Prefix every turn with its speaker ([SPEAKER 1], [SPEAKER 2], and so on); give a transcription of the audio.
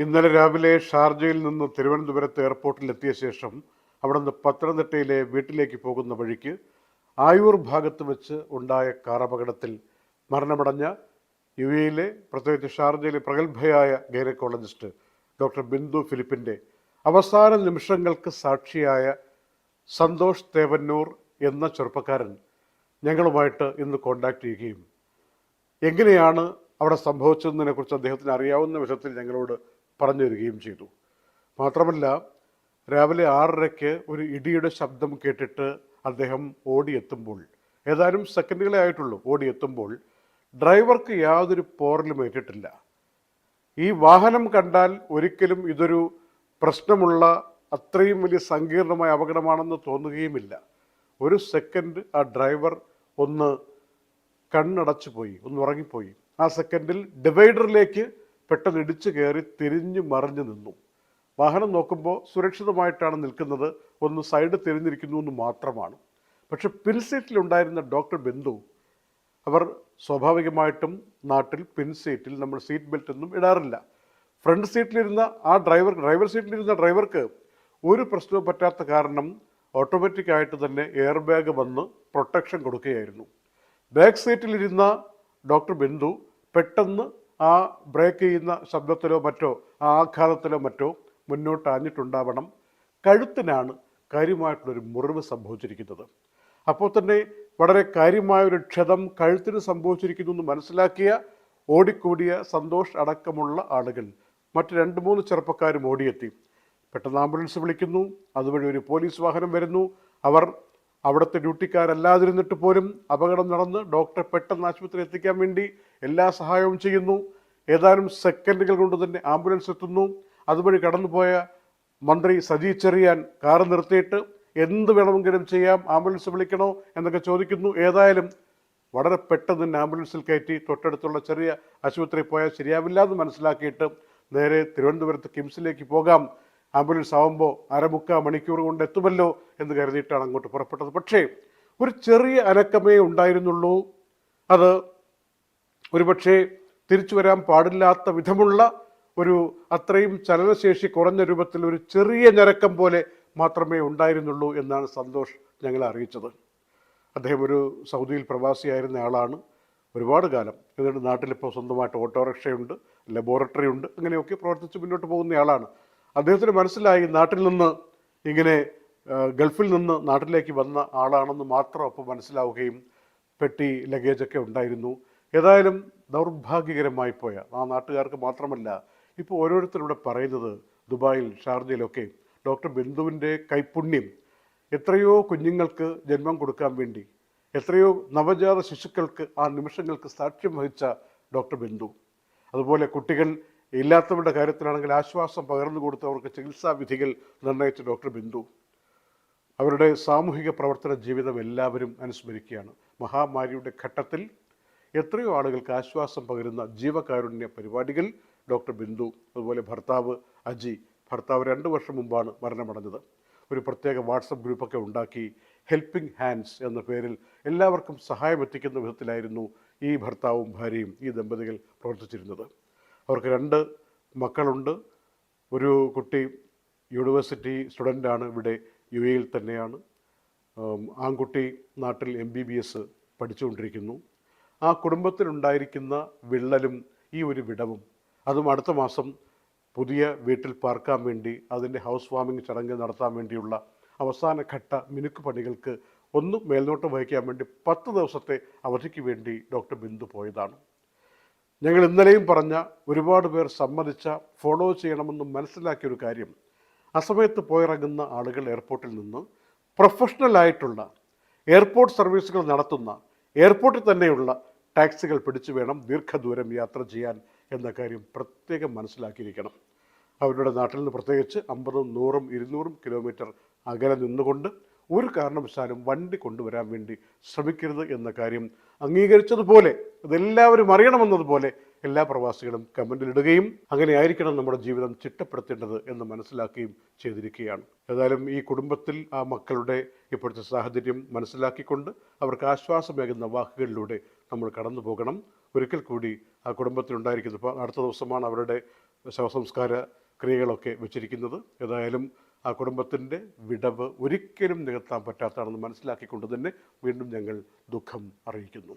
[SPEAKER 1] ഇന്നലെ രാവിലെ ഷാർജയിൽ നിന്ന് തിരുവനന്തപുരത്ത് എയർപോർട്ടിൽ എത്തിയ ശേഷം അവിടെ നിന്ന് പത്തനംതിട്ടയിലെ വീട്ടിലേക്ക് പോകുന്ന വഴിക്ക് ആയൂർ ഭാഗത്ത് വെച്ച് ഉണ്ടായ കാർ അപകടത്തിൽ മരണമടഞ്ഞ യു എയിലെ പ്രത്യേകിച്ച് ഷാർജയിലെ പ്രഗത്ഭയായ ഗൈനക്കോളജിസ്റ്റ് ഡോക്ടർ ബിന്ദു ഫിലിപ്പിന്റെ അവസാന നിമിഷങ്ങൾക്ക് സാക്ഷിയായ സന്തോഷ് തേവന്നൂർ എന്ന ചെറുപ്പക്കാരൻ ഞങ്ങളുമായിട്ട് ഇന്ന് കോണ്ടാക്ട് ചെയ്യുകയും. എങ്ങനെയാണ് അവിടെ സംഭവിച്ചതിനെക്കുറിച്ച് അദ്ദേഹത്തിന് അറിയാവുന്ന വിധത്തിൽ ഞങ്ങളോട് പറഞ്ഞു തരികയും ചെയ്തു. മാത്രമല്ല രാവിലെ ആറരയ്ക്ക് ഒരു ഇടിയുടെ ശബ്ദം കേട്ടിട്ട് അദ്ദേഹം ഓടിയെത്തുമ്പോൾ ഏതാനും സെക്കൻഡുകളെ ആയിട്ടുള്ളൂ ഓടിയെത്തുമ്പോൾ ഡ്രൈവർക്ക് യാതൊരു പോറലും ഏറ്റിട്ടില്ല. ഈ വാഹനം കണ്ടാൽ ഒരിക്കലും ഇതൊരു പ്രശ്നമുള്ള അത്രയും വലിയ സങ്കീർണമായ അപകടമാണെന്ന് തോന്നുകയുമില്ല. ഒരു സെക്കൻഡ് ആ ഡ്രൈവർ ഒന്ന് കണ്ണടച്ചു പോയി ഒന്ന് ഉറങ്ങിപ്പോയി. ആ സെക്കൻഡിൽ ഡിവൈഡറിലേക്ക് പെട്ടെന്ന് ഇടിച്ചു കയറി തിരിഞ്ഞു മറിഞ്ഞു നിന്നു. വാഹനം നോക്കുമ്പോൾ സുരക്ഷിതമായിട്ടാണ് നിൽക്കുന്നത്. ഒന്ന് സൈഡ് തിരിഞ്ഞിരിക്കുന്നു എന്ന് മാത്രമാണ്. പക്ഷെ പിൻസീറ്റിലുണ്ടായിരുന്ന ഡോക്ടർ ബിന്ദു അവർ സ്വാഭാവികമായിട്ടും നാട്ടിൽ പിൻസീറ്റിൽ നമ്മൾ സീറ്റ് ബെൽറ്റ് ഒന്നും ഇടാറില്ല. ഫ്രണ്ട് സീറ്റിലിരുന്ന ആ ഡ്രൈവർ ഡ്രൈവർ സീറ്റിലിരുന്ന ഡ്രൈവർക്ക് ഒരു പ്രശ്നവും പറ്റാത്ത കാരണം ഓട്ടോമാറ്റിക്കായിട്ട് തന്നെ എയർ ബാഗ് വന്ന് പ്രൊട്ടക്ഷൻ കൊടുക്കുകയായിരുന്നു. ബാക്ക് സീറ്റിലിരുന്ന ഡോക്ടർ ബിന്ദു പെട്ടെന്ന് ആ ബ്രേക്ക് ചെയ്യുന്ന ശബ്ദത്തിലോ മറ്റോ ആ ആഘാതത്തിലോ മറ്റോ മുന്നോട്ട് ആഞ്ഞിട്ടുണ്ടാവണം കഴുത്തിനാണ് കാര്യമായിട്ടുള്ളൊരു മുറിവ് സംഭവിച്ചിരിക്കുന്നത്. അപ്പോൾ തന്നെ വളരെ കാര്യമായ ഒരു ക്ഷതം കഴുത്തിന് സംഭവിച്ചിരിക്കുന്നു എന്ന് മനസ്സിലാക്കിയ ഓടിക്കൂടിയ സന്തോഷ് അടക്കമുള്ള ആളുകൾ മറ്റ് രണ്ട് മൂന്ന് ചെറുപ്പക്കാരും ഓടിയെത്തി. പെട്ടെന്ന് ആംബുലൻസ് വിളിക്കുന്നു. അതുവഴി ഒരു പോലീസ് വാഹനം വരുന്നു. അവർ അവിടുത്തെ ഡ്യൂട്ടിക്കാരല്ലാതിരുന്നിട്ട് പോലും അപകടം നടന്ന് ഡോക്ടറെ പെട്ടെന്ന് ആശുപത്രി എത്തിക്കാൻ വേണ്ടി എല്ലാ സഹായവും ചെയ്യുന്നു. ഏതാനും സെക്കൻഡുകൾ കൊണ്ട് തന്നെ ആംബുലൻസ് എത്തുന്നു. അതുവഴി കടന്നുപോയ മന്ത്രി സജി ചെറിയാൻ കാറ് നിർത്തിയിട്ട് എന്ത് വേണമെങ്കിലും ചെയ്യാം ആംബുലൻസ് വിളിക്കണോ എന്നൊക്കെ ചോദിക്കുന്നു. ഏതായാലും വളരെ പെട്ടെന്ന് തന്നെ ആംബുലൻസിൽ കയറ്റി തൊട്ടടുത്തുള്ള ചെറിയ ആശുപത്രിയിൽ പോയാൽ ശരിയാവില്ല എന്ന് മനസ്സിലാക്കിയിട്ട് നേരെ തിരുവനന്തപുരത്ത് കിംസിലേക്ക് പോകാം. ആംബുലൻസ് ആവുമ്പോൾ അരമുക്കാ മണിക്കൂർ കൊണ്ട് എത്തുമല്ലോ എന്ന് കരുതിയിട്ടാണ് അങ്ങോട്ട് പുറപ്പെട്ടത്. പക്ഷേ ഒരു ചെറിയ അനക്കമേ ഉണ്ടായിരുന്നുള്ളൂ. അത് ഒരുപക്ഷെ തിരിച്ചു വരാൻ പാടില്ലാത്ത വിധമുള്ള ഒരു അത്രയും ചലനശേഷി കുറഞ്ഞ രൂപത്തിൽ ഒരു ചെറിയ ഞരക്കം പോലെ മാത്രമേ ഉണ്ടായിരുന്നുള്ളൂ എന്നാണ് സന്തോഷ് ഞങ്ങളെ അറിയിച്ചത്. അദ്ദേഹം ഒരു സൗദിയിൽ പ്രവാസിയായിരുന്ന ആളാണ്. ഒരുപാട് കാലം. എന്നിട്ട് നാട്ടിലിപ്പോൾ സ്വന്തമായിട്ട് ഓട്ടോറിക്ഷയുണ്ട് ലബോറട്ടറി ഉണ്ട് അങ്ങനെയൊക്കെ പ്രവർത്തിച്ച് മുന്നോട്ട് പോകുന്നയാളാണ് അദ്ദേഹത്തിന് മനസ്സിലായി നാട്ടിൽ നിന്ന് ഇങ്ങനെ ഗൾഫിൽ നിന്ന് നാട്ടിലേക്ക് വന്ന ആളാണെന്ന് മാത്രം അപ്പോൾ മനസ്സിലാവുകയും പെട്ടി ലഗേജൊക്കെ ഉണ്ടായിരുന്നു. ഏതായാലും ദൗർഭാഗ്യകരമായി പോയ ആ നാട്ടുകാർക്ക് മാത്രമല്ല ഇപ്പോൾ ഓരോരുത്തരുടെ പറയുന്നത് ദുബായിൽ ഷാർജയിലൊക്കെ ഡോക്ടർ ബിന്ദുവിന്റെ കൈപുണ്യം. എത്രയോ കുഞ്ഞുങ്ങൾക്ക് ജന്മം കൊടുക്കാൻ വേണ്ടി എത്രയോ നവജാത ശിശുക്കൾക്ക് ആ നിമിഷങ്ങൾക്ക് സാക്ഷ്യം വഹിച്ച ഡോക്ടർ ബിന്ദു. അതുപോലെ കുട്ടികൾ ഇല്ലാത്തവരുടെ കാര്യത്തിലാണെങ്കിൽ ആശ്വാസം പകർന്നു കൊടുത്തവർക്ക് ചികിത്സാ വിധികൾ നിർണയിച്ച ഡോക്ടർ ബിന്ദു. അവരുടെ സാമൂഹിക പ്രവർത്തന ജീവിതം എല്ലാവരും അനുസ്മരിക്കുകയാണ്. മഹാമാരിയുടെ ഘട്ടത്തിൽ എത്രയോ ആളുകൾക്ക് ആശ്വാസം പകരുന്ന ജീവകാരുണ്യ പരിപാടികൾ ഡോക്ടർ ബിന്ദു അതുപോലെ ഭർത്താവ് അജി. ഭർത്താവ് രണ്ട് വർഷം മുമ്പാണ് മരണമടഞ്ഞത്. ഒരു പ്രത്യേക വാട്സപ്പ് ഗ്രൂപ്പൊക്കെ ഉണ്ടാക്കി ഹെൽപ്പിംഗ് ഹാൻഡ്സ് എന്ന പേരിൽ എല്ലാവർക്കും സഹായം എത്തിക്കുന്ന വിധത്തിലായിരുന്നു ഈ ഭർത്താവും ഭാര്യയും ഈ ദമ്പതികൾ പ്രവർത്തിച്ചിരുന്നത്. അവർക്ക് രണ്ട് മക്കളുണ്ട്. ഒരു കുട്ടി യൂണിവേഴ്സിറ്റി സ്റ്റുഡന്റാണ് ഇവിടെ യു എയിൽ തന്നെയാണ്. ആൺകുട്ടി നാട്ടിൽ എം ബി ബി എസ് പഠിച്ചുകൊണ്ടിരിക്കുന്നു. ആ കുടുംബത്തിലുണ്ടായിരിക്കുന്ന വിള്ളലും ഈ ഒരു വിടവും അതും അടുത്ത മാസം പുതിയ വീട്ടിൽ പാർക്കാൻ വേണ്ടി അതിന്റെ ഹൗസ് വാമിംഗ് ചടങ്ങ് നടത്താൻ വേണ്ടിയുള്ള അവസാന ഘട്ട മിനുക്ക് പണികൾക്ക് ഒന്നും മേൽനോട്ടം വഹിക്കാൻ വേണ്ടി പത്ത് ദിവസത്തെ അവധിക്ക് വേണ്ടി ഡോക്ടർ ബിന്ദു പോയതാണ്. ഞങ്ങൾ ഇന്നലെയും പറഞ്ഞ ഒരുപാട് പേർ സമ്മതിച്ച ഫോളോ ചെയ്യണമെന്ന് മനസ്സിലാക്കിയ ഒരു കാര്യം. അസമയത്ത് പോയിറങ്ങുന്ന ആളുകൾ എയർപോർട്ടിൽ നിന്ന് പ്രൊഫഷണൽ ആയിട്ടുള്ള എയർപോർട്ട് സർവീസുകൾ നടത്തുന്ന എയർപോർട്ടിൽ തന്നെയുള്ള ടാക്സികൾ പിടിച്ചു വേണം ദീർഘദൂരം യാത്ര ചെയ്യാൻ എന്ന കാര്യം പ്രത്യേകം മനസ്സിലാക്കിയിരിക്കണം. അവരുടെ നാട്ടിൽ നിന്ന് പ്രത്യേകിച്ച് അമ്പതും നൂറും ഇരുന്നൂറും കിലോമീറ്റർ അകലെ നിന്നുകൊണ്ട് ഒരു കാരണവശാലും വണ്ടി കൊണ്ടുവരാൻ വേണ്ടി ശ്രമിക്കരുത് എന്ന കാര്യം അംഗീകരിച്ചതുപോലെ അതെല്ലാവരും അറിയണമെന്നതുപോലെ എല്ലാ പ്രവാസികളും കമന്റിലിടുകയും അങ്ങനെ ആയിരിക്കണം നമ്മുടെ ജീവിതം ചിട്ടപ്പെടുത്തേണ്ടത് എന്ന് മനസ്സിലാക്കുകയും ചെയ്തിരിക്കുകയാണ്. ഏതായാലും ഈ കുടുംബത്തിൽ ആ മക്കളുടെ ഇപ്പോഴത്തെ സാഹചര്യം മനസ്സിലാക്കിക്കൊണ്ട് അവർക്ക് ആശ്വാസമേകുന്ന വാക്കുകളിലൂടെ നമ്മൾ കടന്നു പോകണം. ഒരിക്കൽ കൂടി ആ കുടുംബത്തിലുണ്ടായിരിക്കുന്നത് ഇപ്പോൾ അടുത്ത ദിവസമാണ് അവരുടെ ശവസംസ്കാര ക്രിയകളൊക്കെ വെച്ചിരിക്കുന്നത്. ഏതായാലും ആ കുടുംബത്തിന്റെ വിടവ് ഒരിക്കലും നികത്താൻ പറ്റാത്തതാണെന്ന് മനസ്സിലാക്കിക്കൊണ്ട് തന്നെ വീണ്ടും ഞങ്ങൾ ദുഃഖം അറിയിക്കുന്നു.